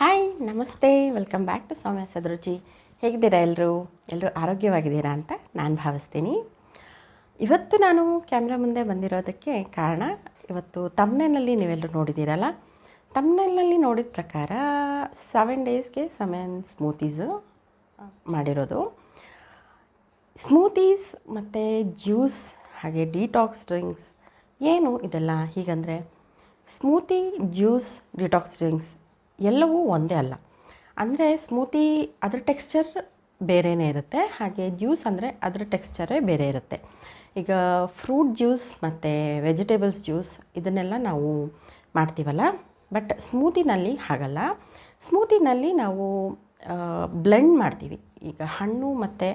Hi, ನಮಸ್ತೆ. Welcome back to Soumya Sadaruchi ಹೇಗಿದ್ದೀರಾ ಎಲ್ಲರೂ ಎಲ್ಲರೂ ಆರೋಗ್ಯವಾಗಿದ್ದೀರಾ ಅಂತ ನಾನು ಭಾವಿಸ್ತೀನಿ. ಇವತ್ತು ನಾನು ಕ್ಯಾಮ್ರಾ ಮುಂದೆ ಬಂದಿರೋದಕ್ಕೆ ಕಾರಣ, ಇವತ್ತು ತಮ್ಮನಲ್ಲಿ ನೀವೆಲ್ಲರೂ ನೋಡಿದ್ದೀರಲ್ಲ? ತಮ್ನೆಲ್ನಲ್ಲಿ ನೋಡಿದ ಪ್ರಕಾರ ಸೆವೆನ್ ಡೇಸ್ಗೆ ಸೆವೆನ್ ಸ್ಮೂತೀಸು ಮಾಡಿರೋದು. ಸ್ಮೂತೀಸ್ ಮತ್ತು ಜ್ಯೂಸ್ ಹಾಗೆ ಡಿಟಾಕ್ಸ್ ಡ್ರಿಂಕ್ಸ್ ಏನು ಇದೆಲ್ಲ? ಹೀಗಂದರೆ ಸ್ಮೂತಿ ಜ್ಯೂಸ್ ಡಿಟಾಕ್ಸ್ ಡ್ರಿಂಕ್ಸ್ ಎಲ್ಲವೂ ಒಂದೇ ಅಲ್ಲ. ಅಂದರೆ ಸ್ಮೂತಿ ಅದರ ಟೆಕ್ಸ್ಚರ್ ಬೇರೆಯೇ ಇರುತ್ತೆ, ಹಾಗೆ ಜ್ಯೂಸ್ ಅಂದರೆ ಅದರ ಟೆಕ್ಸ್ಚರೇ ಬೇರೆ ಇರುತ್ತೆ. ಈಗ ಫ್ರೂಟ್ ಜ್ಯೂಸ್ ಮತ್ತು ವೆಜಿಟೇಬಲ್ಸ್ ಜ್ಯೂಸ್ ಇದನ್ನೆಲ್ಲ ನಾವು ಮಾಡ್ತೀವಲ್ಲ ಬಟ್ ಸ್ಮೂತಿನಲ್ಲಿ ಹಾಗಲ್ಲ. ಸ್ಮೂತಿನಲ್ಲಿ ನಾವು ಬ್ಲೆಂಡ್ ಮಾಡ್ತೀವಿ. ಈಗ ಹಣ್ಣು ಮತ್ತು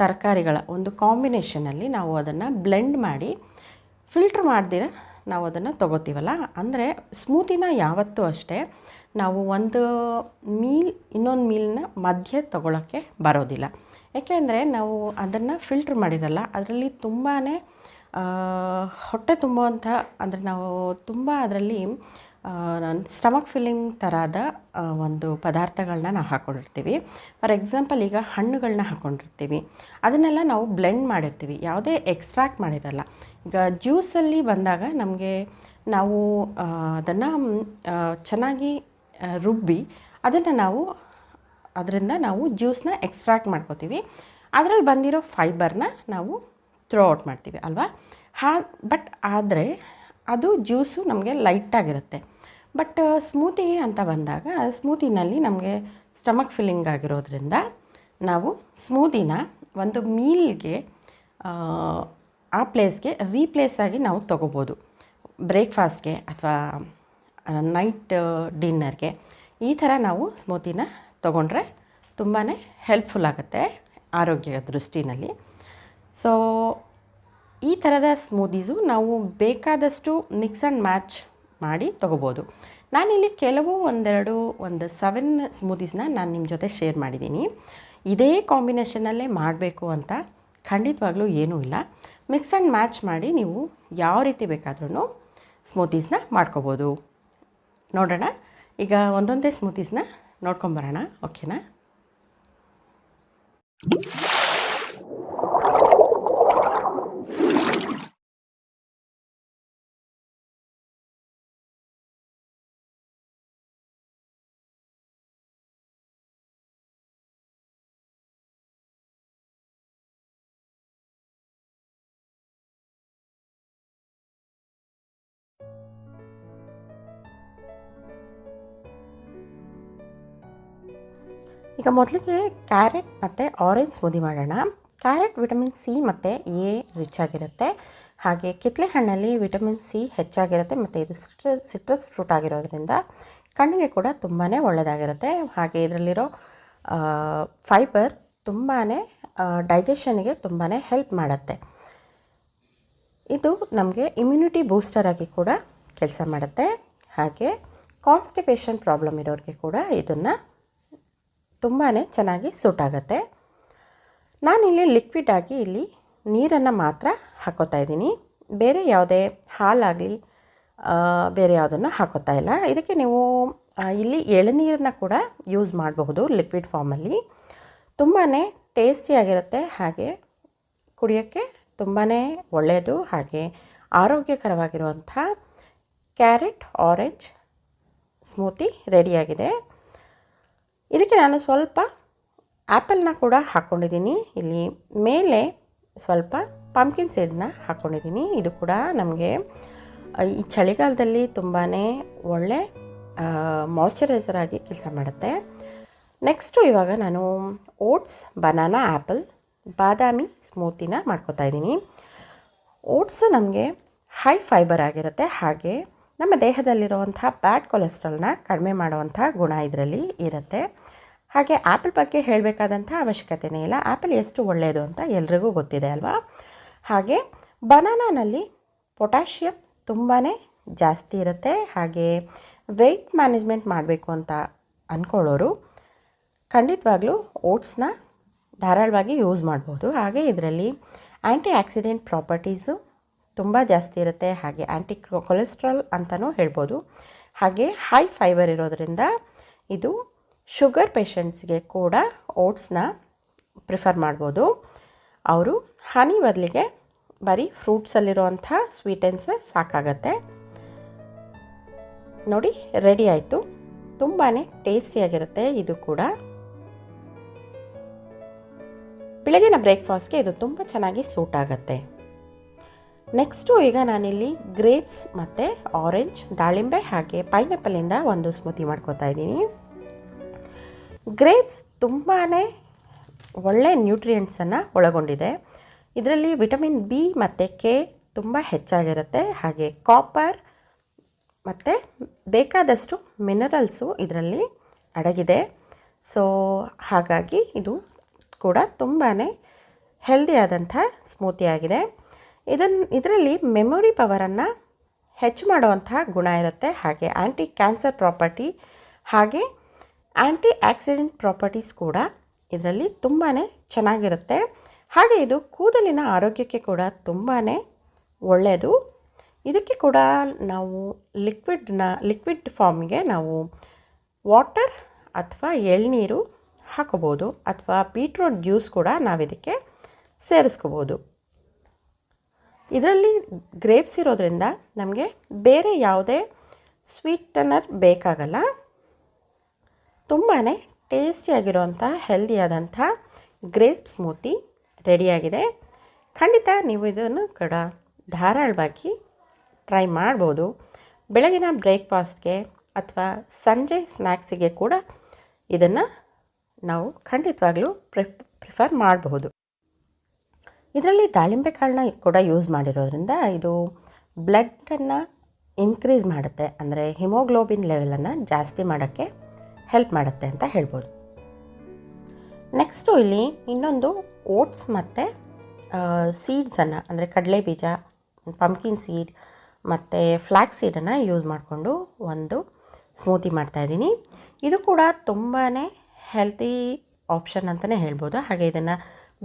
ತರಕಾರಿಗಳ ಒಂದು ಕಾಂಬಿನೇಷನಲ್ಲಿ ನಾವು ಅದನ್ನು ಬ್ಲೆಂಡ್ ಮಾಡಿ ಫಿಲ್ಟ್ರ್ ಮಾಡ್ದಿರ ನಾವು ಅದನ್ನು ತೊಗೋತೀವಲ್ಲ? ಅಂದರೆ ಸ್ಮೂತಿನ ಯಾವತ್ತೂ ಅಷ್ಟೇ ನಾವು ಒಂದು ಮೀಲ್, ಇನ್ನೊಂದು ಮೀಲ್ನ ಮಧ್ಯೆ ತೊಗೊಳಕ್ಕೆ ಬರೋದಿಲ್ಲ. ಏಕೆಂದರೆ ನಾವು ಅದನ್ನು ಫಿಲ್ಟ್ರ್ ಮಾಡಿರಲ್ಲ, ಅದರಲ್ಲಿ ತುಂಬಾ ಹೊಟ್ಟೆ ತುಂಬುವಂಥ, ಅಂದರೆ ನಾವು ತುಂಬ ಅದರಲ್ಲಿ ಸ್ಟಮಕ್ ಫಿಲ್ಲಿಂಗ್ ಥರದ ಒಂದು ಪದಾರ್ಥಗಳನ್ನ ನಾವು ಹಾಕ್ಕೊಂಡಿರ್ತೀವಿ ಫಾರ್ ಎಕ್ಸಾಂಪಲ್ ಈಗ ಹಣ್ಣುಗಳನ್ನ ಹಾಕ್ಕೊಂಡಿರ್ತೀವಿ ಅದನ್ನೆಲ್ಲ ನಾವು ಬ್ಲೆಂಡ್ ಮಾಡಿರ್ತೀವಿ. ಯಾವುದೇ ಎಕ್ಸ್ಟ್ರಾಕ್ಟ್ ಮಾಡಿರಲ್ಲ. ಈಗ ಜ್ಯೂಸಲ್ಲಿ ಬಂದಾಗ ನಮಗೆ ನಾವು ಅದನ್ನು ಚೆನ್ನಾಗಿ ರುಬ್ಬಿ ಅದನ್ನು ನಾವು, ಅದರಿಂದ ನಾವು ಜ್ಯೂಸನ್ನ ಎಕ್ಸ್ಟ್ರಾಕ್ಟ್ ಮಾಡ್ಕೋತೀವಿ. ಅದರಲ್ಲಿ ಬಂದಿರೋ ಫೈಬರ್ನ ನಾವು ಥ್ರೋ ಔಟ್ ಮಾಡ್ತೀವಿ, ಅಲ್ವಾ? ಹಾ ಬಟ್ ಆದರೆ ಅದು ಜ್ಯೂಸು ನಮಗೆ ಲೈಟಾಗಿರುತ್ತೆ. ಬಟ್ ಸ್ಮೂತಿ ಅಂತ ಬಂದಾಗ ಸ್ಮೂತಿನಲ್ಲಿ ನಮಗೆ ಸ್ಟಮಕ್ ಫಿಲ್ಲಿಂಗ್ ಆಗಿರೋದ್ರಿಂದ ನಾವು ಸ್ಮೂತಿನ ಒಂದು ಮೀಲ್ಗೆ, ಆ ಪ್ಲೇಸ್ಗೆ ರೀಪ್ಲೇಸ್ ಆಗಿ ನಾವು ತೊಗೋಬೋದು. ಬ್ರೇಕ್ಫಾಸ್ಟ್ಗೆ ಅಥವಾ ನೈಟ್ ಡಿನ್ನರ್ಗೆ ಈ ಥರ ನಾವು ಸ್ಮೂತಿನ ತೊಗೊಂಡ್ರೆ ತುಂಬಾ ಹೆಲ್ಪ್ಫುಲ್ ಆಗುತ್ತೆ ಆರೋಗ್ಯ ದೃಷ್ಟಿನಲ್ಲಿ. ಸೊ ಈ ಥರದ ಸ್ಮೂದೀಸು ನಾವು ಬೇಕಾದಷ್ಟು ಮಿಕ್ಸ್ ಆ್ಯಂಡ್ ಮ್ಯಾಚ್ ಮಾಡಿ ತೊಗೋಬೋದು. ನಾನಿಲ್ಲಿ ಕೆಲವು ಒಂದೆರಡು, ಒಂದು ಸೆವೆನ್ ಸ್ಮೂದೀಸ್ನ ನಾನು ನಿಮ್ಮ ಜೊತೆ ಶೇರ್ ಮಾಡಿದ್ದೀನಿ. ಇದೇ ಕಾಂಬಿನೇಷನಲ್ಲೇ ಮಾಡಬೇಕು ಅಂತ ಖಂಡಿತವಾಗ್ಲೂ ಏನೂ ಇಲ್ಲ. ಮಿಕ್ಸ್ ಆ್ಯಂಡ್ ಮ್ಯಾಚ್ ಮಾಡಿ ನೀವು ಯಾವ ರೀತಿ ಬೇಕಾದ್ರೂ ಸ್ಮೂತೀಸ್ನ ಮಾಡ್ಕೋಬೋದು. ನೋಡೋಣ. ಈಗ ಒಂದೊಂದೇ ಸ್ಮೂತೀಸ್ನ ನೋಡ್ಕೊಂಬರೋಣ. ಓಕೆನಾ ಈಗ ಮೊದಲಿಗೆ ಕ್ಯಾರೆಟ್ ಮತ್ತು ಆರೆಂಜ್ ಸ್ಮೂದಿ ಮಾಡೋಣ. ಕ್ಯಾರೆಟ್ ವಿಟಮಿನ್ ಸಿ ಮತ್ತು ಎ ರಿಚ್ ಆಗಿರುತ್ತೆ ಹಾಗೆ ಕಿತ್ತಳೆ ಹಣ್ಣಲ್ಲಿ ವಿಟಮಿನ್ ಸಿ ಹೆಚ್ಚಾಗಿರುತ್ತೆ ಮತ್ತು ಇದು ಸಿಟ್ರಸ್ ಸಿಟ್ರಸ್ ಫ್ರೂಟ್ ಆಗಿರೋದ್ರಿಂದ ಕಣ್ಣಿಗೆ ಕೂಡ ತುಂಬಾ ಒಳ್ಳೆಯದಾಗಿರುತ್ತೆ ಹಾಗೆ ಇದರಲ್ಲಿರೋ ಫೈಬರ್ ತುಂಬಾ ಡೈಜೆಷನ್ಗೆ ತುಂಬಾ ಹೆಲ್ಪ್ ಮಾಡುತ್ತೆ. ಇದು ನಮಗೆ ಇಮ್ಯುನಿಟಿ ಬೂಸ್ಟರ್ ಆಗಿ ಕೂಡ ಕೆಲಸ ಮಾಡುತ್ತೆ. ಹಾಗೆ ಕಾನ್ಸ್ಟಿಪೇಷನ್ ಪ್ರಾಬ್ಲಮ್ ಇರೋರಿಗೆ ಕೂಡ ಇದನ್ನು ತುಂಬಾ ಚೆನ್ನಾಗಿ ಸೂಟ್ ಆಗುತ್ತೆ. ನಾನಿಲ್ಲಿ ಲಿಕ್ವಿಡ್ ಆಗಿ ಇಲ್ಲಿ ನೀರನ್ನು ಮಾತ್ರ ಹಾಕೋತಾ ಇದ್ದೀನಿ. ಬೇರೆ ಯಾವುದೇ ಹಾಲಾಗಲಿ ಬೇರೆ ಯಾವುದನ್ನು ಹಾಕೋತಾ ಇಲ್ಲ. ಇದಕ್ಕೆ ನೀವು ಇಲ್ಲಿ ಎಳನೀರನ್ನ ಕೂಡ ಯೂಸ್ ಮಾಡಬಹುದು ಲಿಕ್ವಿಡ್ ಫಾರ್ಮಲ್ಲಿ ತುಂಬಾ ಟೇಸ್ಟಿಯಾಗಿರುತ್ತೆ ಹಾಗೆ. ಕುಡಿಯೋಕ್ಕೆ ತುಂಬಾ ಒಳ್ಳೆಯದು ಹಾಗೆ. ಆರೋಗ್ಯಕರವಾಗಿರುವಂಥ ಕ್ಯಾರೆಟ್ ಆರೆಂಜ್ ಸ್ಮೂತಿ ರೆಡಿಯಾಗಿದೆ ಇದಕ್ಕೆ ನಾನು ಸ್ವಲ್ಪ ಆ್ಯಪಲ್ನ ಕೂಡ ಹಾಕ್ಕೊಂಡಿದ್ದೀನಿ ಇಲ್ಲಿ ಮೇಲೆ ಸ್ವಲ್ಪ ಪಂಪ್ಕಿನ್ ಸೀಡ್ನ ಹಾಕ್ಕೊಂಡಿದ್ದೀನಿ ಇದು ಕೂಡ ನಮಗೆ ಈ ಚಳಿಗಾಲದಲ್ಲಿ ತುಂಬಾ ಒಳ್ಳೆ ಮಾಯ್ಚರೈಸರ್ ಆಗಿ ಕೆಲಸ ಮಾಡುತ್ತೆ. ನೆಕ್ಸ್ಟು ಇವಾಗ ನಾನು ಓಟ್ಸ್ ಬನಾನಾ ಆ್ಯಪಲ್ ಬಾದಾಮಿ ಸ್ಮೂತಿನ ಮಾಡ್ಕೊತಾ ಇದ್ದೀನಿ. ಓಟ್ಸು ನಮಗೆ ಹೈ ಫೈಬರ್ ಆಗಿರುತ್ತೆ. ಹಾಗೆ ನಮ್ಮ ದೇಹದಲ್ಲಿರುವಂಥ ಬ್ಯಾಡ್ ಕೊಲೆಸ್ಟ್ರಾಲ್ನ ಕಡಿಮೆ ಮಾಡುವಂಥ ಗುಣ ಇದರಲ್ಲಿ ಇರುತ್ತೆ. ಹಾಗೆ ಆ್ಯಪಲ್ ಬಗ್ಗೆ ಹೇಳಬೇಕಾದಂಥ ಅವಶ್ಯಕತೆಯೇ ಇಲ್ಲ. ಆ್ಯಪಲ್ ಎಷ್ಟು ಒಳ್ಳೆಯದು ಅಂತ ಎಲ್ರಿಗೂ ಗೊತ್ತಿದೆ ಅಲ್ವಾ? ಹಾಗೆ ಬನಾನಾನಲ್ಲಿ ಪೊಟ್ಯಾಷಿಯಂ ತುಂಬಾ ಜಾಸ್ತಿ ಇರುತ್ತೆ. ಹಾಗೆ ವೆಯ್ಟ್ ಮ್ಯಾನೇಜ್ಮೆಂಟ್ ಮಾಡಬೇಕು ಅಂತ ಅಂದ್ಕೊಳ್ಳೋರು ಖಂಡಿತವಾಗ್ಲೂ ಓಟ್ಸ್ನ ಧಾರಾಳವಾಗಿ ಯೂಸ್ ಮಾಡ್ಬೋದು. ಹಾಗೆ ಇದರಲ್ಲಿ ಆ್ಯಂಟಿ ಆಕ್ಸಿಡೆಂಟ್ ಪ್ರಾಪರ್ಟೀಸು ತುಂಬ ಜಾಸ್ತಿ ಇರುತ್ತೆ. ಹಾಗೆ ಆ್ಯಂಟಿ ಕೊಲೆಸ್ಟ್ರಾಲ್ ಅಂತಲೂ ಹೇಳ್ಬೋದು. ಹಾಗೆ ಹೈ ಫೈಬರ್ ಇರೋದರಿಂದ ಇದು ಶುಗರ್ ಪೇಷಂಟ್ಸ್ಗೆ ಕೂಡ ಓಟ್ಸ್ನ ಪ್ರಿಫರ್ ಮಾಡ್ಬೋದು. ಅವರು ಹನಿ ಬದಲಿಗೆ ಬರೀ ಫ್ರೂಟ್ಸಲ್ಲಿರುವಂಥ ಸ್ವೀಟೆನ್ಸೇ ಸಾಕಾಗತ್ತೆ. ನೋಡಿ, ರೆಡಿ ಆಯಿತು. ತುಂಬಾ ಟೇಸ್ಟಿಯಾಗಿರುತ್ತೆ ಇದು ಕೂಡ. ಬೆಳಗಿನ ಬ್ರೇಕ್ಫಾಸ್ಟ್ಗೆ ಇದು ತುಂಬ ಚೆನ್ನಾಗಿ ಸೂಟ್ ಆಗುತ್ತೆ. ನೆಕ್ಸ್ಟು ಈಗ ನಾನಿಲ್ಲಿ ಗ್ರೇಪ್ಸ್ ಮತ್ತು ಆರೆಂಜ್, ದಾಳಿಂಬೆ ಹಾಗೆ ಪೈನಾಪಲಿಂದ ಒಂದು ಸ್ಮೂತಿ ಮಾಡ್ಕೋತಾ ಇದ್ದೀನಿ. ಗ್ರೇಪ್ಸ್ ತುಂಬಾ ಒಳ್ಳೆ ನ್ಯೂಟ್ರಿಯೆಂಟ್ಸನ್ನು ಒಳಗೊಂಡಿದೆ. ಇದರಲ್ಲಿ ವಿಟಮಿನ್ ಬಿ ಮತ್ತು ಕೆ ತುಂಬ ಹೆಚ್ಚಾಗಿರುತ್ತೆ. ಹಾಗೆ ಕಾಪರ್ ಮತ್ತು ಬೇಕಾದಷ್ಟು ಮಿನರಲ್ಸು ಇದರಲ್ಲಿ ಅಡಗಿದೆ. ಸೊ ಹಾಗಾಗಿ ಇದು ಕೂಡ ತುಂಬಾ ಹೆಲ್ದಿಯಾದಂಥ ಸ್ಮೂತಿ ಆಗಿದೆ. ಇದನ್ನು ಇದರಲ್ಲಿ ಮೆಮೊರಿ ಪವರನ್ನು ಹೆಚ್ಚು ಮಾಡುವಂತಹ ಗುಣ ಇರುತ್ತೆ. ಹಾಗೆ ಆ್ಯಂಟಿ ಕ್ಯಾನ್ಸರ್ ಪ್ರಾಪರ್ಟಿ ಹಾಗೆ ಆ್ಯಂಟಿ ಆಕ್ಸಿಡೆಂಟ್ ಪ್ರಾಪರ್ಟೀಸ್ ಕೂಡ ಇದರಲ್ಲಿ ತುಂಬಾ ಚೆನ್ನಾಗಿರುತ್ತೆ. ಹಾಗೆ ಇದು ಕೂದಲಿನ ಆರೋಗ್ಯಕ್ಕೆ ಕೂಡ ತುಂಬಾ ಒಳ್ಳೆಯದು ಇದಕ್ಕೆ ಕೂಡ ನಾವು ಲಿಕ್ವಿಡ್ನ, ಲಿಕ್ವಿಡ್ ಫಾರ್ಮ್ಗೆ ನಾವು ವಾಟರ್ ಅಥವಾ ಎಳ್ನೀರು ಹಾಕೋಬೋದು ಅಥವಾ ಬೀಟ್ರೋಟ್ ಜ್ಯೂಸ್ ಕೂಡ ನಾವು ಇದಕ್ಕೆ ಸೇರಿಸ್ಕೋಬೋದು. ಇದರಲ್ಲಿ ಗ್ರೇಪ್ಸ್ ಇರೋದ್ರಿಂದ ನಮಗೆ ಬೇರೆ ಯಾವುದೇ ಸ್ವೀಟನರ್ ಬೇಕಾಗಲ್ಲ. ತುಂಬಾ ಟೇಸ್ಟಿಯಾಗಿರುವಂಥ ಹೆಲ್ದಿಯಾದಂಥ ಗ್ರೇಪ್ ಸ್ಮೂತಿ ರೆಡಿಯಾಗಿದೆ. ಖಂಡಿತ ನೀವು ಇದನ್ನು ಕೂಡ ಧಾರಾಳವಾಗಿ ಟ್ರೈ ಮಾಡ್ಬೋದು. ಬೆಳಗಿನ ಬ್ರೇಕ್ಫಾಸ್ಟ್ಗೆ ಅಥವಾ ಸಂಜೆ ಸ್ನ್ಯಾಕ್ಸಿಗೆ ಕೂಡ ಇದನ್ನು ನಾವು ಖಂಡಿತವಾಗ್ಲೂ ಪ್ರಿಫ್, ಪ್ರಿಫರ್ ಮಾಡಬಹುದು ಇದರಲ್ಲಿ ದಾಳಿಂಬೆ ಕಾಳನ್ನ ಕೂಡ ಯೂಸ್ ಮಾಡಿರೋದ್ರಿಂದ ಇದು ಬ್ಲಡ್ಡನ್ನು ಇನ್ಕ್ರೀಸ್ ಮಾಡುತ್ತೆ. ಅಂದರೆ ಹಿಮೋಗ್ಲೋಬಿನ್ ಲೆವೆಲನ್ನು ಜಾಸ್ತಿ ಮಾಡೋಕ್ಕೆ ಹೆಲ್ಪ್ ಮಾಡುತ್ತೆ ಅಂತ ಹೇಳ್ಬೋದು. ನೆಕ್ಸ್ಟು ಇಲ್ಲಿ ಇನ್ನೊಂದು ಓಟ್ಸ್ ಮತ್ತು ಸೀಡ್ಸನ್ನು ಅಂದರೆ ಕಡಲೆ ಬೀಜ ಪಂಪ್ಕಿನ್ ಸೀಡ್ ಮತ್ತು ಫ್ಲ್ಯಾಕ್ ಸೀಡನ್ನು ಯೂಸ್ ಮಾಡಿಕೊಂಡು ಒಂದು ಸ್ಮೂತಿ ಮಾಡ್ತಾಯಿದ್ದೀನಿ ಇದು ಕೂಡ ತುಂಬಾ ಹೆಲ್ತಿ ಆಪ್ಷನ್ ಅಂತಲೇ ಹೇಳ್ಬೋದು. ಹಾಗೆ ಇದನ್ನು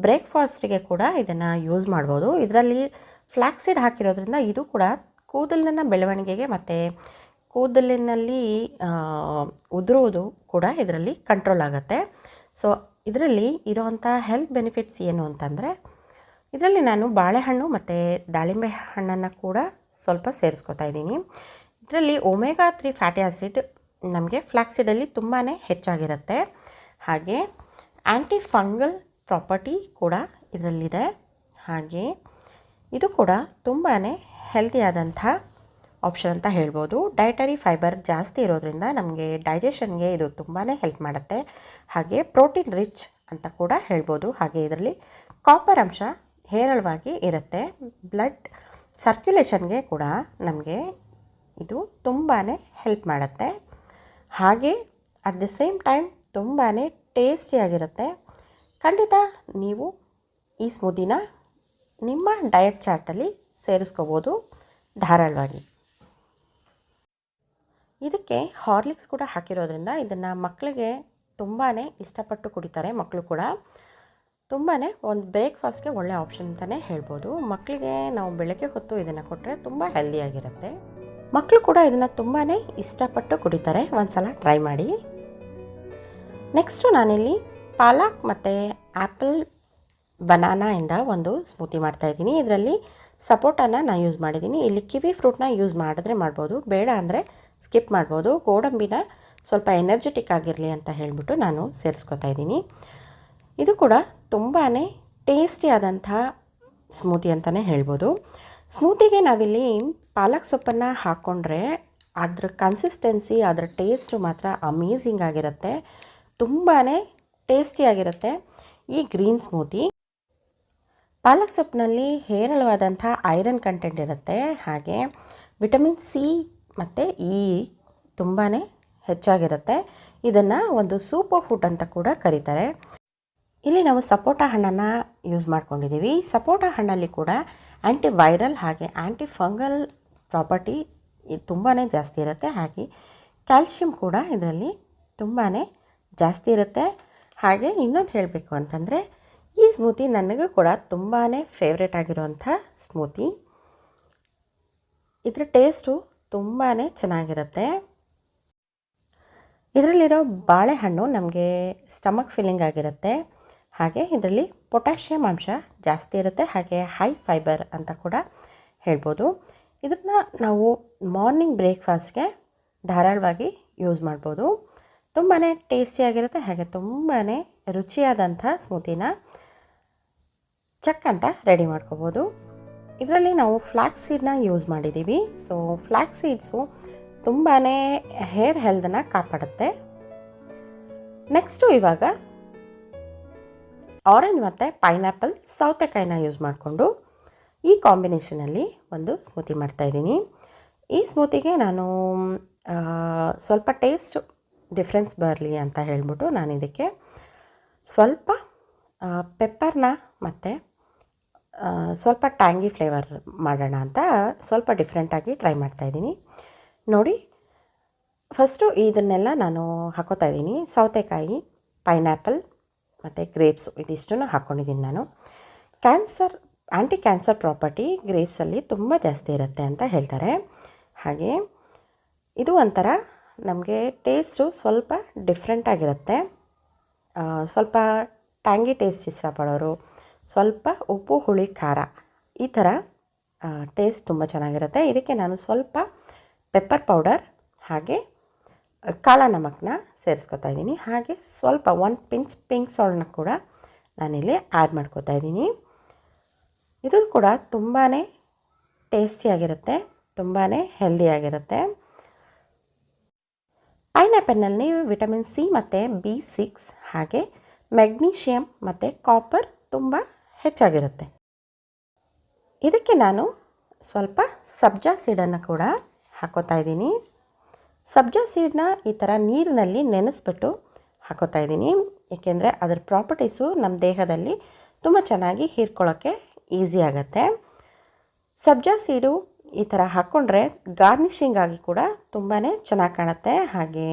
ಬ್ರೇಕ್ಫಾಸ್ಟಿಗೆ ಕೂಡ ಇದನ್ನು ಯೂಸ್ ಮಾಡ್ಬೋದು. ಇದರಲ್ಲಿ ಫ್ಲ್ಯಾಕ್ಸೀಡ್ ಹಾಕಿರೋದ್ರಿಂದ ಇದು ಕೂಡ ಕೂದಲಿನ ಬೆಳವಣಿಗೆಗೆ ಮತ್ತು ಕೂದಲಿನಲ್ಲಿ ಉದುರುವುದು ಕೂಡ ಇದರಲ್ಲಿ ಕಂಟ್ರೋಲ್ ಆಗುತ್ತೆ. ಸೊ ಇದರಲ್ಲಿ ಇರೋವಂಥ ಹೆಲ್ತ್ ಬೆನಿಫಿಟ್ಸ್ ಏನು ಅಂತಂದರೆ, ಇದರಲ್ಲಿ ನಾನು ಬಾಳೆಹಣ್ಣು ಮತ್ತು ದಾಳಿಂಬೆ ಹಣ್ಣನ್ನು ಕೂಡ ಸ್ವಲ್ಪ ಸೇರಿಸ್ಕೊತಾ ಇದ್ದೀನಿ. ಇದರಲ್ಲಿ ಒಮೆಗಾ ತ್ರೀ ಫ್ಯಾಟಿ ಆ್ಯಸಿಡ್ ನಮಗೆ ಫ್ಲ್ಯಾಕ್ಸಿಡಲ್ಲಿ ತುಂಬಾ ಹೆಚ್ಚಾಗಿರುತ್ತೆ. ಹಾಗೆ ಆ್ಯಂಟಿ ಫಂಗಲ್ ಪ್ರಾಪರ್ಟಿ ಕೂಡ ಇದರಲ್ಲಿದೆ. ಹಾಗೆ ಇದು ಕೂಡ ತುಂಬಾ ಹೆಲ್ತಿಯಾದಂಥ ಆಪ್ಷನ್ ಅಂತ ಹೇಳ್ಬೋದು. ಡೈಟರಿ ಫೈಬರ್ ಜಾಸ್ತಿ ಇರೋದ್ರಿಂದ ನಮಗೆ ಡೈಜೆಷನ್ಗೆ ಇದು ತುಂಬಾ ಹೆಲ್ಪ್ ಮಾಡುತ್ತೆ. ಹಾಗೆ ಪ್ರೋಟೀನ್ ರಿಚ್ ಅಂತ ಕೂಡ ಹೇಳ್ಬೋದು. ಹಾಗೆ ಇದರಲ್ಲಿ ಕಾಪರ್ ಅಂಶ ಹೇರಳವಾಗಿ ಇರುತ್ತೆ. ಬ್ಲಡ್ ಸರ್ಕ್ಯುಲೇಷನ್ಗೆ ಕೂಡ ನಮಗೆ ಇದು ತುಂಬಾ ಹೆಲ್ಪ್ ಮಾಡುತ್ತೆ. ಹಾಗೆ ಅಟ್ ದ ಸೇಮ್ ಟೈಮ್ ತುಂಬಾ ಟೇಸ್ಟಿಯಾಗಿರುತ್ತೆ ಖಂಡಿತ ನೀವು ಈ ಸ್ಮೂದಿನ ನಿಮ್ಮ ಡಯಟ್ ಚಾರ್ಟಲ್ಲಿ ಸೇರಿಸ್ಕೋಬೋದು. ಧಾರಾಳವಾಗಿ. ಇದಕ್ಕೆ ಹಾರ್ಲಿಕ್ಸ್ ಕೂಡ ಹಾಕಿರೋದ್ರಿಂದ ಇದನ್ನು ಮಕ್ಕಳಿಗೆ ತುಂಬಾ ಇಷ್ಟಪಟ್ಟು ಕುಡಿತಾರೆ ಮಕ್ಕಳು ಕೂಡ. ತುಂಬಾ ಒಂದು ಬ್ರೇಕ್ಫಾಸ್ಟ್ಗೆ ಒಳ್ಳೆ ಆಪ್ಷನ್ ಅಂತಲೇ ಹೇಳ್ಬೋದು. ಮಕ್ಕಳಿಗೆ ನಾವು ಬೆಳಗ್ಗೆ ಹೊತ್ತು ಇದನ್ನು ಕೊಟ್ಟರೆ ತುಂಬ ಹೆಲ್ದಿಯಾಗಿರುತ್ತೆ ಮಕ್ಕಳು ಕೂಡ ಇದನ್ನು ತುಂಬಾ ಇಷ್ಟಪಟ್ಟು ಕುಡಿತಾರೆ. ಒಂದು ಸಲ ಟ್ರೈ ಮಾಡಿ. ನೆಕ್ಸ್ಟು ನಾನಿಲ್ಲಿ ಪಾಲಕ್ ಮತ್ತು ಆ್ಯಪಲ್ ಇಂದ ಒಂದು ಸ್ಮೂತಿ ಮಾಡ್ತಾಯಿದ್ದೀನಿ ಇದರಲ್ಲಿ ಸಪೋಟನ ನಾನು ಯೂಸ್ ಮಾಡಿದ್ದೀನಿ. ಇಲ್ಲಿ ಕಿವಿ ಫ್ರೂಟ್ನ ಯೂಸ್ ಮಾಡಿದ್ರೆ ಮಾಡ್ಬೋದು. ಬೇಡ ಅಂದರೆ ಸ್ಕಿಪ್ ಮಾಡ್ಬೋದು. ಗೋಡಂಬಿನ ಸ್ವಲ್ಪ ಎನರ್ಜೆಟಿಕ್ ಆಗಿರಲಿ ಅಂತ ಹೇಳಿಬಿಟ್ಟು ನಾನು ಸೇರಿಸ್ಕೊತಾ ಇದ್ದೀನಿ. ಇದು ಕೂಡ ತುಂಬಾ ಟೇಸ್ಟಿ ಆದಂಥ ಸ್ಮೂತಿ ಅಂತಲೇ ಹೇಳ್ಬೋದು. ಸ್ಮೂತಿಗೆ ನಾವಿಲ್ಲಿ ಪಾಲಕ್ ಸೊಪ್ಪನ್ನು ಹಾಕ್ಕೊಂಡ್ರೆ ಅದ್ರ ಕನ್ಸಿಸ್ಟೆನ್ಸಿ ಅದರ ಟೇಸ್ಟು ಮಾತ್ರ ಅಮೇಝಿಂಗ್ ಆಗಿರುತ್ತೆ. ತುಂಬಾ ಟೇಸ್ಟಿಯಾಗಿರುತ್ತೆ ಈ ಗ್ರೀನ್ ಸ್ಮೂತಿ ಪಾಲಕ್ ಸೊಪ್ಪಿನಲ್ಲಿ ಹೇರಳವಾದಂಥ ಐರನ್ ಕಂಟೆಂಟ್ ಇರುತ್ತೆ. ಹಾಗೆ ವಿಟಮಿನ್ ಸಿ ಮತ್ತು ಈ ತುಂಬಾ ಹೆಚ್ಚಾಗಿರುತ್ತೆ. ಇದನ್ನು ಒಂದು ಸೂಪರ್ ಫುಡ್ ಅಂತ ಕೂಡ ಕರೀತಾರೆ. ಇಲ್ಲಿ ನಾವು ಸಪೋಟ ಹಣ್ಣನ್ನು ಯೂಸ್ ಮಾಡ್ಕೊಂಡಿದ್ದೀವಿ ಸಪೋಟ ಹಣ್ಣಲ್ಲಿ ಕೂಡ ಆ್ಯಂಟಿ ವೈರಲ್ ಹಾಗೆ ಆ್ಯಂಟಿ ಫಂಗಲ್ ಪ್ರಾಪರ್ಟಿ ತುಂಬಾ ಜಾಸ್ತಿ ಇರುತ್ತೆ. ಹಾಗೆ ಕ್ಯಾಲ್ಶಿಯಂ ಕೂಡ ಇದರಲ್ಲಿ ತುಂಬಾ ಜಾಸ್ತಿ ಇರುತ್ತೆ. ಹಾಗೆ ಇನ್ನೊಂದು ಹೇಳಬೇಕು ಅಂತಂದರೆ ಈ ಸ್ಮೂತಿ ನನಗೂ ಕೂಡ ತುಂಬಾ ಫೇವ್ರೇಟ್ ಆಗಿರುವಂಥ ಸ್ಮೂತಿ ಇದರ ಟೇಸ್ಟು ತುಂಬಾ ಚೆನ್ನಾಗಿರುತ್ತೆ. ಇದರಲ್ಲಿರೋ ಬಾಳೆಹಣ್ಣು ನಮಗೆ ಸ್ಟಮಕ್ ಫಿಲ್ಲಿಂಗ್ ಆಗಿರುತ್ತೆ. ಹಾಗೆ ಇದರಲ್ಲಿ ಪೊಟ್ಯಾಷಿಯಂ ಅಂಶ ಜಾಸ್ತಿ ಇರುತ್ತೆ. ಹಾಗೆ ಹೈ ಫೈಬರ್ ಅಂತ ಕೂಡ ಹೇಳ್ಬೋದು. ಇದನ್ನು ನಾವು ಮಾರ್ನಿಂಗ್ ಬ್ರೇಕ್ಫಾಸ್ಟ್ಗೆ ಧಾರಾಳವಾಗಿ ಯೂಸ್ ಮಾಡ್ಬೋದು. ತುಂಬಾ ಟೇಸ್ಟಿಯಾಗಿರುತ್ತೆ. ಹಾಗೆ ತುಂಬಾ ರುಚಿಯಾದಂಥ ಸ್ಮೂತಿನ ಚಕ್ ಅಂತ ರೆಡಿ ಮಾಡ್ಕೋಬೋದು. ಇದರಲ್ಲಿ ನಾವು ಫ್ಲ್ಯಾಕ್ಸ್ ಸೀಡ್ನ ಯೂಸ್ ಮಾಡಿದ್ದೀವಿ ಸೊ ಫ್ಲ್ಯಾಕ್ಸ್ ಸೀಡ್ಸು ತುಂಬಾ ಹೇರ್ ಹೆಲ್ದನ್ನು ಕಾಪಾಡುತ್ತೆ. ನೆಕ್ಸ್ಟು ಇವಾಗ ಆರೆಂಜ್ ಮತ್ತು ಪೈನಾಪಲ್ ಸೌತೆಕಾಯಿನ ಯೂಸ್ ಮಾಡಿಕೊಂಡು ಈ ಕಾಂಬಿನೇಷನಲ್ಲಿ ಒಂದು ಸ್ಮೂತಿ ಮಾಡ್ತಾಯಿದ್ದೀನಿ ಈ ಸ್ಮೂತಿಗೆ ನಾನು ಸ್ವಲ್ಪ ಟೇಸ್ಟ್ ಡಿಫ್ರೆನ್ಸ್ ಬರಲಿ ಅಂತ ಹೇಳ್ಬಿಟ್ಟು ನಾನು ಇದಕ್ಕೆ ಸ್ವಲ್ಪ ಪೆಪ್ಪರ್ನ ಮತ್ತು ಸ್ವಲ್ಪ ಟ್ಯಾಂಗಿ ಫ್ಲೇವರ್ ಮಾಡೋಣ ಅಂತ ಸ್ವಲ್ಪ ಡಿಫ್ರೆಂಟಾಗಿ ಟ್ರೈ ಮಾಡ್ತಾಯಿದ್ದೀನಿ ನೋಡಿ ಫಸ್ಟು ಇದನ್ನೆಲ್ಲ ನಾನು ಹಾಕೋತಾ ಇದ್ದೀನಿ. ಸೌತೆಕಾಯಿ ಪೈನಾಪಲ್ ಮತ್ತು ಗ್ರೇಪ್ಸ್ ಇದಿಷ್ಟನ್ನು ಹಾಕ್ಕೊಂಡಿದ್ದೀನಿ ನಾನು. ಕ್ಯಾನ್ಸರ್ ಆ್ಯಂಟಿ ಕ್ಯಾನ್ಸರ್ ಪ್ರಾಪರ್ಟಿ ಗ್ರೇಪ್ಸಲ್ಲಿ ತುಂಬ ಜಾಸ್ತಿ ಇರುತ್ತೆ ಅಂತ ಹೇಳ್ತಾರೆ. ಹಾಗೆ, ಇದು ಒಂಥರ ನಮಗೆ ಟೇಸ್ಟು ಸ್ವಲ್ಪ ಡಿಫ್ರೆಂಟಾಗಿರುತ್ತೆ ಸ್ವಲ್ಪ ಟ್ಯಾಂಗಿ ಟೇಸ್ಟ್ ಇಷ್ಟಪಡೋರು ಸ್ವಲ್ಪ ಉಪ್ಪು, ಹುಳಿ, ಖಾರ ಈ ಥರ ಟೇಸ್ಟ್ ತುಂಬ ಚೆನ್ನಾಗಿರುತ್ತೆ. ಇದಕ್ಕೆ ನಾನು ಸ್ವಲ್ಪ ಪೆಪ್ಪರ್ ಪೌಡರ್ ಹಾಗೆ ಕಾಳ ನಮಕ್ನ ಸೇರಿಸ್ಕೊತಾ ಇದ್ದೀನಿ. ಹಾಗೆ ಸ್ವಲ್ಪ ಒನ್ ಪಿಂಚ್ ಪಿಂಕ್ ಸಾಲ್ಟ್ನ ಕೂಡ ನಾನಿಲ್ಲಿ ಆ್ಯಡ್ ಮಾಡ್ಕೊತಾ ಇದ್ದೀನಿ. ಇದು ಕೂಡ ತುಂಬಾ ಟೇಸ್ಟಿಯಾಗಿರುತ್ತೆ ತುಂಬಾ ಹೆಲ್ದಿಯಾಗಿರುತ್ತೆ ಪೈನಾಪಲ್ನಲ್ಲಿ ವಿಟಮಿನ್ ಸಿ ಮತ್ತು ಬಿ ಸಿಕ್ಸ್ ಹಾಗೆ ಮೆಗ್ನೀಷಿಯಮ್ ಮತ್ತು ಕಾಪರ್ ತುಂಬ ಹೆಚ್ಚಾಗಿರುತ್ತೆ. ಇದಕ್ಕೆ ನಾನು ಸ್ವಲ್ಪ ಸಬ್ಜಾ ಸೀಡನ್ನು ಕೂಡ ಹಾಕೋತಾ ಇದ್ದೀನಿ. ಸಬ್ಜಾ ಸೀಡನ್ನ ಈ ಥರ ನೀರಿನಲ್ಲಿ ನೆನೆಸ್ಬಿಟ್ಟು ಹಾಕೋತಾ ಇದ್ದೀನಿ. ಏಕೆಂದರೆ ಅದರ ಪ್ರಾಪರ್ಟೀಸು ನಮ್ಮ ದೇಹದಲ್ಲಿ ತುಂಬ ಚೆನ್ನಾಗಿ ಹೀರ್ಕೊಳ್ಳೋಕ್ಕೆ ಈಸಿ ಆಗುತ್ತೆ. ಸಬ್ಜಾ ಸೀಡು ಈ ಥರ ಹಾಕ್ಕೊಂಡ್ರೆ ಗಾರ್ನಿಷಿಂಗ್ ಆಗಿ ಕೂಡ ತುಂಬಾ ಚೆನ್ನಾಗಿ ಕಾಣುತ್ತೆ. ಹಾಗೆ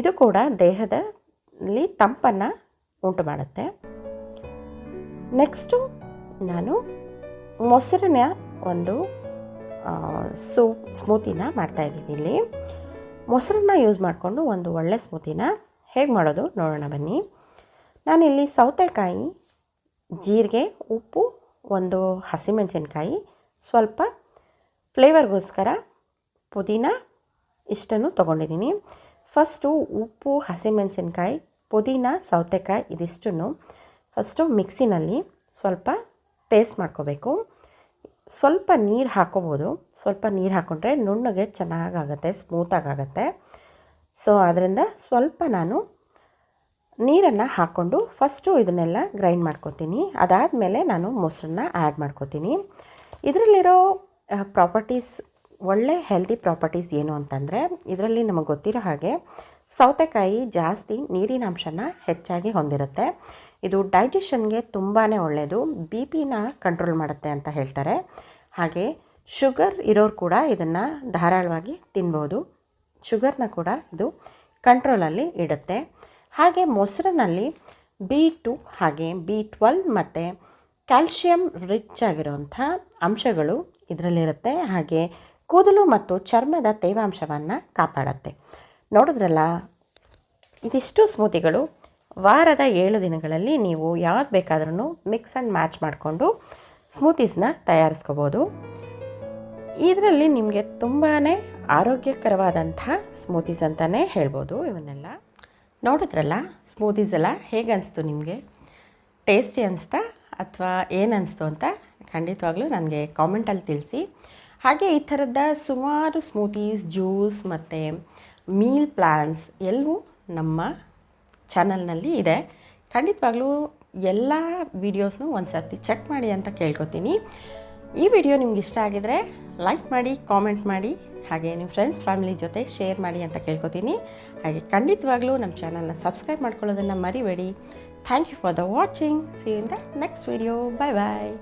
ಇದು ಕೂಡ ದೇಹದಲ್ಲಿ ತಂಪನ್ನು ಉಂಟು ಮಾಡುತ್ತೆ ನೆಕ್ಸ್ಟು ನಾನು ಮೊಸರನ್ನ ಒಂದು ಸೂಪ್, ಸ್ಮೂತಿನ ಮಾಡ್ತಾಯಿದ್ದೀನಿ ಇಲ್ಲಿ. ಮೊಸರನ್ನ ಯೂಸ್ ಮಾಡಿಕೊಂಡು ಒಂದು ಒಳ್ಳೆ ಸ್ಮೂತಿನ ಹೇಗೆ ಮಾಡೋದು ನೋಡೋಣ ಬನ್ನಿ. ನಾನಿಲ್ಲಿ ಸೌತೆಕಾಯಿ, ಜೀರಿಗೆ, ಉಪ್ಪು, ಒಂದು ಹಸಿಮೆಣಸಿನ್ಕಾಯಿ, ಸ್ವಲ್ಪ ಫ್ಲೇವರ್ಗೋಸ್ಕರ ಪುದೀನ ಇಷ್ಟನ್ನು ತೊಗೊಂಡಿದ್ದೀನಿ. ಫಸ್ಟು ಉಪ್ಪು, ಹಸಿಮೆಣಸಿನ್ಕಾಯಿ, ಪುದೀನ, ಸೌತೆಕಾಯಿ ಇದಿಷ್ಟನ್ನು ಫಸ್ಟು ಮಿಕ್ಸಿನಲ್ಲಿ ಸ್ವಲ್ಪ ಪೇಸ್ಟ್ ಮಾಡ್ಕೋಬೇಕು. ಸ್ವಲ್ಪ ನೀರು ಹಾಕೋಬೋದು. ಸ್ವಲ್ಪ ನೀರು ಹಾಕ್ಕೊಂಡ್ರೆ ನುಣ್ಣಗೆ ಚೆನ್ನಾಗಾಗತ್ತೆ ಸ್ಮೂತಾಗತ್ತೆ ಸೊ ಅದರಿಂದ ಸ್ವಲ್ಪ ನಾನು ನೀರನ್ನು ಹಾಕ್ಕೊಂಡು ಫಸ್ಟು ಇದನ್ನೆಲ್ಲ ಗ್ರೈಂಡ್ ಮಾಡ್ಕೊತೀನಿ. ಅದಾದಮೇಲೆ ನಾನು ಮೊಸರನ್ನ ಆ್ಯಡ್ ಮಾಡ್ಕೋತೀನಿ. ಇದರಲ್ಲಿರೋ ಪ್ರಾಪರ್ಟೀಸ್ ಒಳ್ಳೆ ಹೆಲ್ದಿ ಪ್ರಾಪರ್ಟೀಸ್ ಏನು ಅಂತಂದರೆ, ಇದರಲ್ಲಿ ನಮಗೆ ಗೊತ್ತಿರೋ ಹಾಗೆ ಸೌತೆಕಾಯಿ ಜಾಸ್ತಿ ನೀರಿನ ಅಂಶನ ಹೆಚ್ಚಾಗಿ ಹೊಂದಿರುತ್ತೆ. ಇದು ಡೈಜೆಷನ್ಗೆ ತುಂಬಾ ಒಳ್ಳೆಯದು ಬಿ ಪಿನ ಕಂಟ್ರೋಲ್ ಮಾಡುತ್ತೆ ಅಂತ ಹೇಳ್ತಾರೆ. ಹಾಗೆ ಶುಗರ್ ಇರೋರು ಕೂಡ ಇದನ್ನು ಧಾರಾಳವಾಗಿ ತಿನ್ಬೋದು. ಶುಗರ್ನ ಕೂಡ ಇದು ಕಂಟ್ರೋಲಲ್ಲಿ ಇಡುತ್ತೆ. ಹಾಗೆ ಮೊಸರಿನಲ್ಲಿ ಬಿ ಟು ಹಾಗೆ ಬಿ ಟ್ವೆಲ್ ಮತ್ತು ಕ್ಯಾಲ್ಶಿಯಂ ರಿಚ್ ಆಗಿರುವಂಥ ಅಂಶಗಳು ಇದರಲ್ಲಿರುತ್ತೆ. ಹಾಗೆ ಕೂದಲು ಮತ್ತು ಚರ್ಮದ ತೇವಾಂಶವನ್ನು ಕಾಪಾಡುತ್ತೆ. ನೋಡಿದ್ರಲ್ಲ, ಇದಿಷ್ಟು ಸ್ಮೂತಿಗಳು. ವಾರದ ಏಳು ದಿನಗಳಲ್ಲಿ ನೀವು ಯಾವ್ದು ಬೇಕಾದ್ರೂ ಮಿಕ್ಸ್ ಆ್ಯಂಡ್ ಮ್ಯಾಚ್ ಮಾಡಿಕೊಂಡು ಸ್ಮೂತೀಸ್ನ ತಯಾರಿಸ್ಕೋಬೋದು. ಇದರಲ್ಲಿ ನಿಮಗೆ ತುಂಬಾ ಆರೋಗ್ಯಕರವಾದಂಥ ಸ್ಮೂತೀಸ್ ಅಂತಲೇ ಹೇಳ್ಬೋದು ಇವನ್ನೆಲ್ಲ. ನೋಡಿದ್ರಲ್ಲ, ಸ್ಮೂತೀಸ್ ಎಲ್ಲ ಹೇಗೆ ನಿಮಗೆ? ಟೇಸ್ಟಿ ಅನಿಸ್ತಾ ಅಥವಾ ಏನು ಅನಿಸ್ತು ಅಂತ ಖಂಡಿತವಾಗ್ಲೂ ನನಗೆ ಕಾಮೆಂಟಲ್ಲಿ ತಿಳಿಸಿ. ಹಾಗೆ ಈ ಥರದ ಸುಮಾರು ಸ್ಮೂತೀಸ್, ಜ್ಯೂಸ್ ಮತ್ತು ಮೀಲ್ ಪ್ಲ್ಯಾನ್ಸ್ ಎಲ್ಲವೂ ನಮ್ಮ ಚಾನಲ್ನಲ್ಲಿ ಇದೆ. ಖಂಡಿತವಾಗ್ಲೂ ಎಲ್ಲ ವಿಡಿಯೋಸ್ನು ಒಂದು ಸರ್ತಿ ಚೆಕ್ ಮಾಡಿ ಅಂತ ಕೇಳ್ಕೊತೀನಿ. ಈ ವಿಡಿಯೋ ನಿಮ್ಗೆ ಇಷ್ಟ ಆಗಿದರೆ ಲೈಕ್ ಮಾಡಿ, ಕಾಮೆಂಟ್ ಮಾಡಿ, ಹಾಗೆ ನಿಮ್ಮ ಫ್ರೆಂಡ್ಸ್, ಫ್ಯಾಮಿಲಿ ಜೊತೆ ಶೇರ್ ಮಾಡಿ ಅಂತ ಕೇಳ್ಕೊತೀನಿ. ಹಾಗೆ ಖಂಡಿತವಾಗ್ಲೂ ನಮ್ಮ ಚಾನಲ್ನ ಸಬ್ಸ್ಕ್ರೈಬ್ ಮಾಡ್ಕೊಳ್ಳೋದನ್ನು ಮರಿಬೇಡಿ. Thank you for the watching. See in the next video bye bye